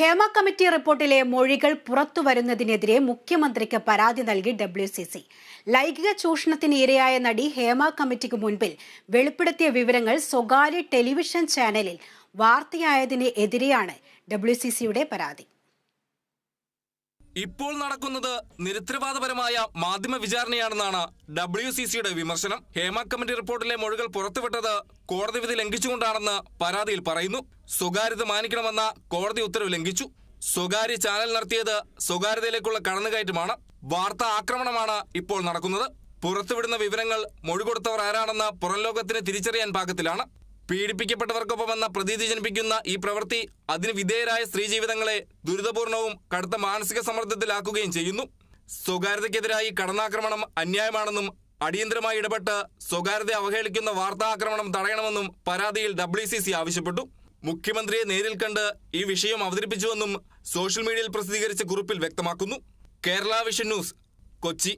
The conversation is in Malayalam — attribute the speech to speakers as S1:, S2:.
S1: ഹേമ കമ്മിറ്റി റിപ്പോർട്ടിലെ മൊഴികൾ പുറത്തു വരുന്നതിനെതിരെ മുഖ്യമന്ത്രിക്ക് പരാതി നൽകി ഡബ്ല്യു സി സി. ലൈംഗിക ചൂഷണത്തിന് ഇരയായ നടി ഹേമ കമ്മിറ്റിക്ക് മുൻപിൽ വെളിപ്പെടുത്തിയ വിവരങ്ങൾ സ്വകാര്യ ടെലിവിഷൻ ചാനലിൽ വാർത്തയായതിന് എതിരെയാണ് ഡബ്ല്യു സി സിയുടെ പരാതി.
S2: ഇപ്പോൾ നടക്കുന്നത് നിരുത്തരവാദപരമായ മാധ്യമ വിചാരണയാണെന്നാണ് ഡബ്ല്യു സി സിയുടെ വിമർശനം. ഹേമ കമ്മിറ്റി റിപ്പോർട്ടിലെ മൊഴികൾ പുറത്തുവിട്ടത് കോടതി വിധി ലംഘിച്ചുകൊണ്ടാണെന്ന് പരാതിയിൽ പറയുന്നു. സ്വകാര്യത മാനിക്കണമെന്ന കോടതി ഉത്തരവ് ലംഘിച്ചു. സ്വകാര്യ ചാനൽ നടത്തിയത് സ്വകാര്യതയിലേക്കുള്ള കടന്നുകയറ്റമാണ്. വാർത്താ ആക്രമണമാണ് ഇപ്പോൾ നടക്കുന്നത്. പുറത്തുവിടുന്ന വിവരങ്ങൾ മൊഴി കൊടുത്തവർ ആരാണെന്ന് പുറം ലോകത്തിന് തിരിച്ചറിയാൻ പാകത്തിലാണ്. പീഡിപ്പിക്കപ്പെട്ടവർക്കൊപ്പമെന്ന പ്രതീതി ജനിപ്പിക്കുന്ന ഈ പ്രവൃത്തി അതിന് വിധേയരായ സ്ത്രീ ജീവിതങ്ങളെ ദുരിതപൂർണവും കടുത്ത മാനസിക സമ്മർദ്ദത്തിലാക്കുകയും ചെയ്യുന്നു. സ്വകാര്യതയ്ക്കെതിരായി കടന്നാക്രമണം അന്യായമാണെന്നും അടിയന്തരമായി ഇടപെട്ട് സ്വകാര്യത അവഹേളിക്കുന്ന വാർത്താക്രമണം തടയണമെന്നും പരാതിയിൽ ഡബ്ല്യു ആവശ്യപ്പെട്ടു. മുഖ്യമന്ത്രിയെ നേരിൽ കണ്ട് ഈ വിഷയം അവതരിപ്പിച്ചുവെന്നും സോഷ്യൽ മീഡിയയിൽ പ്രസിദ്ധീകരിച്ച കുറിപ്പിൽ വ്യക്തമാക്കുന്നു. Kerala vision news Kochi.